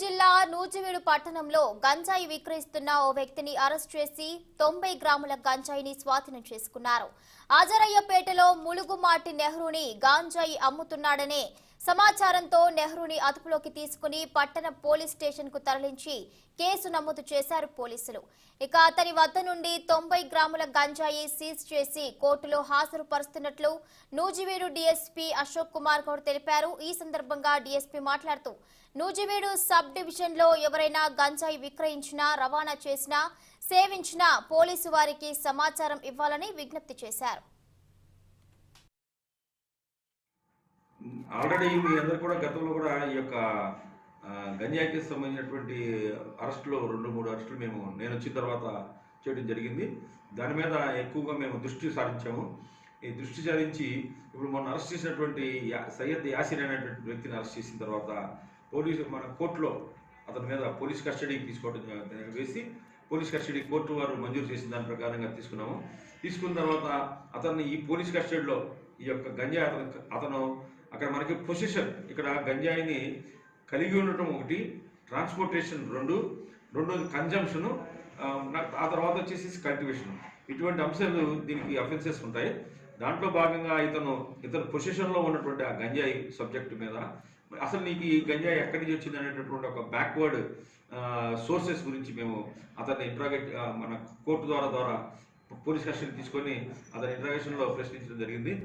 జిల్లా నూజివీడు పట్టణంలో గంజాయి విక్రయిస్తున్న ఓ వ్యక్తిని అరెస్ట్ చేసి తొంభై గ్రాముల గంజాయిని స్వాధీనం చేసుకున్నారు. ఆజరయ్యపేటలో ములుగుమాటి నెహ్రూని గాంజాయి అమ్ముతున్నాడనే సమాచారంతో నెహ్రూని అదుపులోకి తీసుకుని పట్టణ పోలీస్ స్టేషన్కు తరలించి కేసు నమోదు చేశారు పోలీసులు. ఇక అతని వద్ద నుండి తొంభై గ్రాముల గంజాయి సీజ్ చేసి కోర్టులో హాజరుపరుస్తున్నట్లు నూజివీడు డీఎస్పీ అశోక్ కుమార్ గౌడ్ తెలిపారు. ఈ సందర్భంగా డీఎస్పీ మాట్లాడుతూ నూజివీడు సబ్ డివిజన్లో ఎవరైనా గంజాయి విక్రయించినా రవాణా చేసినా సేవించినా పోలీసు వారికి సమాచారం ఇవ్వాలని విజ్ఞప్తి చేశారు. ఆల్రెడీ మీ అందరు కూడా గతంలో కూడా ఈ యొక్క గంజాయికి సంబంధించినటువంటి అరెస్టులు రెండు మూడు అరెస్టులు మేము నేను వచ్చిన తర్వాత చేయడం జరిగింది. దాని మీద ఎక్కువగా మేము దృష్టి సారించాము. ఈ దృష్టి సారించి ఇప్పుడు మొన్న అరెస్ట్ చేసినటువంటి సయ్యద్ యాసిర్ అనేటువంటి వ్యక్తిని అరెస్ట్ చేసిన తర్వాత పోలీసు మన కోర్టులో అతని మీద పోలీస్ కస్టడీకి తీసుకోవడం వేసి పోలీస్ కస్టడీ కోర్టు వారు మంజూరు చేసిన దాని ప్రకారంగా తీసుకున్నాము. తీసుకున్న తర్వాత అతన్ని ఈ పోలీస్ కస్టడీలో ఈ యొక్క గంజాయి అతను అతను అక్కడ మనకి పొసిషన్ ఇక్కడ గంజాయిని కలిగి ఉండటం ఒకటి ట్రాన్స్పోర్టేషన్ రెండు రెండోది కన్జంప్షన్ ఆ తర్వాత వచ్చేసి కల్టివేషన్. ఇటువంటి అంశాలు దీనికి అఫెన్సెస్ ఉంటాయి. దాంట్లో భాగంగా ఇతను ఇతను పొసిషన్లో ఉన్నటువంటి ఆ గంజాయి సబ్జెక్టు మీద అసలు నీకు ఈ గంజాయి ఎక్కడి నుంచి వచ్చింది అనేటటువంటి ఒక బ్యాక్వర్డ్ సోర్సెస్ గురించి మేము అతన్ని ఇంట్రాగేట్ మన కోర్టు ద్వారా ద్వారా పోలీస్ కస్టడీ తీసుకొని అతని ఇంట్రాగేషన్లో ప్రశ్నించడం జరిగింది.